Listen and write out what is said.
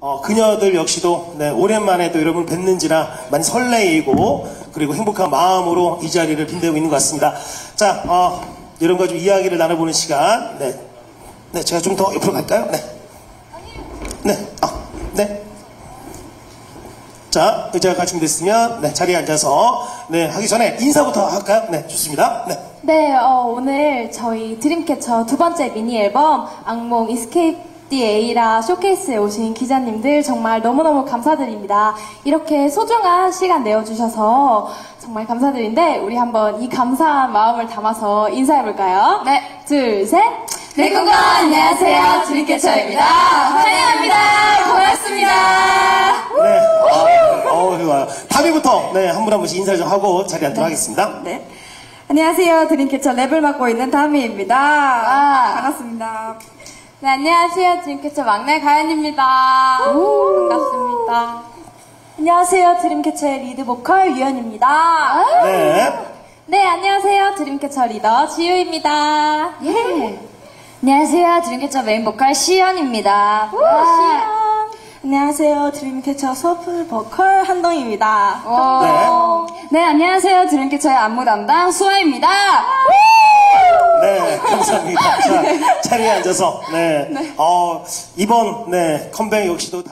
어, 그녀들 역시도 네, 오랜만에 또 여러분 뵙는지라 많이 설레이고 그리고 행복한 마음으로 이 자리를 빈대고 있는 것 같습니다. 자, 어, 여러분과 좀 이야기를 나눠보는 시간. 네, 네, 제가 좀 더 옆으로 갈까요? 네, 네, 아, 네. 자, 의자가 갖춤됐으면 네, 자리에 앉아서 네, 하기 전에 인사부터 할까요? 네, 좋습니다. 네. 네, 어, 오늘 저희 드림캐쳐 두 번째 미니 앨범 악몽 이스케이프 디 에이라 쇼케이스에 오신 기자님들 정말 너무너무 감사드립니다. 이렇게 소중한 시간 내어주셔서 정말 감사드린데 우리 한번 이 감사한 마음을 담아서 인사해볼까요? 네, 둘, 셋. 네, 공건 안녕하세요. 드림캐쳐입니다. 환영합니다. 고맙습니다. 네. 아, 어, 좋아요. 다음에부터 네, 한 분 한 분씩 인사 좀 하고 자리 앉도록 하겠습니다. 네. 안녕하세요. 드림캐쳐 랩을 맡고 있는 다미입니다. 와. 반갑습니다. 네, 안녕하세요. 드림캐쳐 막내 가연입니다. 반갑습니다. 안녕하세요. 드림캐쳐의 리드 보컬 유연입니다. 네. 네, 안녕하세요. 드림캐쳐 리더 지유입니다. 예. 안녕하세요. 드림캐쳐 메인 보컬 시연입니다. 시연. 안녕하세요. 드림캐쳐 서플 보컬 한동입니다. 네. 네, 안녕하세요. 드림캐쳐의 안무 담당 수아입니다. 네, 감사합니다. 자, 자리에 앉아서, 네. 어, 이번, 네, 컴백 역시도 다-